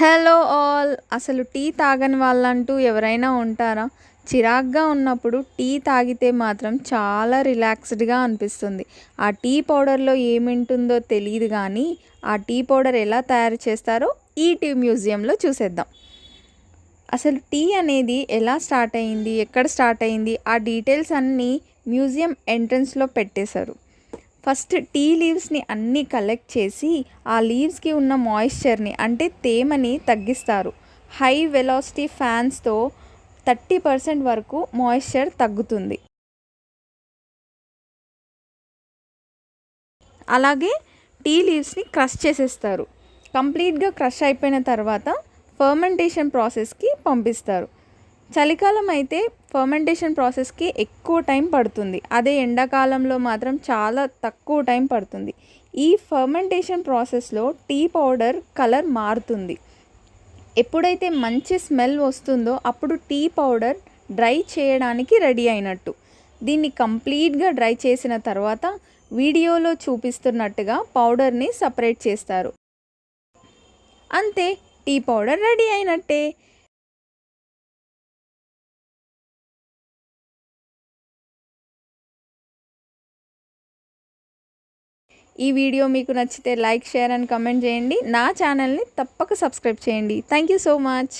Hello all. అసలు tea తాగని వాళ్ళంటూ ఎవరైనా ఉంటారా? చిరాగ్గా ఉన్నప్పుడు టీ తాగితే మాత్రం చాలా రిలాక్స్డ్గా అనిపిస్తుంది. ఆ టీ పౌడర్లో ఏమింటుందో తెలియదు కానీ ఆ టీ పౌడర్ ఎలా తయారు చేస్తారో ఈ టీ మ్యూజియంలో చూసేద్దాం. అసలు టీ అనేది ఎలా స్టార్ట్ అయింది? ఎక్కడ స్టార్ట్ అయింది? ఆ డీటెయిల్స్ అన్నీ మ్యూజియం ఎంట్రన్స్లో పెట్టేశారు. ఫస్ట్ టీ లీవ్స్ని అన్నీ కలెక్ట్ చేసి ఆ లీవ్స్కి ఉన్న మాయిశ్చర్ని అంటే తేమని తగ్గిస్తారు. హై వెలాసిటీ ఫ్యాన్స్తో థర్టీ పర్సెంట్ వరకు మాయిశ్చర్ తగ్గుతుంది. అలాగే టీ లీవ్స్ని క్రష్ చేసేస్తారు. కంప్లీట్గా క్రష్ అయిపోయిన తర్వాత ఫర్మెంటేషన్ ప్రాసెస్కి పంపిస్తారు. చలికాలం అయితే ఫర్మెంటేషన్ ప్రాసెస్కి ఎక్కువ టైం పడుతుంది. అదే ఎండాకాలంలో మాత్రం చాలా తక్కువ టైం పడుతుంది. ఈ ఫర్మెంటేషన్ ప్రాసెస్లో టీ పౌడర్ కలర్ మారుతుంది. ఎప్పుడైతే మంచి స్మెల్ వస్తుందో అప్పుడు టీ పౌడర్ డ్రై చేయడానికి రెడీ అయినట్టు. దీన్ని కంప్లీట్గా డ్రై చేసిన తర్వాత వీడియోలో చూపిస్తున్నట్టుగా పౌడర్ని సపరేట్ చేస్తారు. అంతే టీ పౌడర్ రెడీ అయినట్టే. ఈ వీడియో మీకు నచ్చితే లైక్ షేర్ అండ్ కమెంట్ చేయండి. నా ఛానల్ని తప్పక సబ్స్క్రైబ్ చేయండి. Thank you so much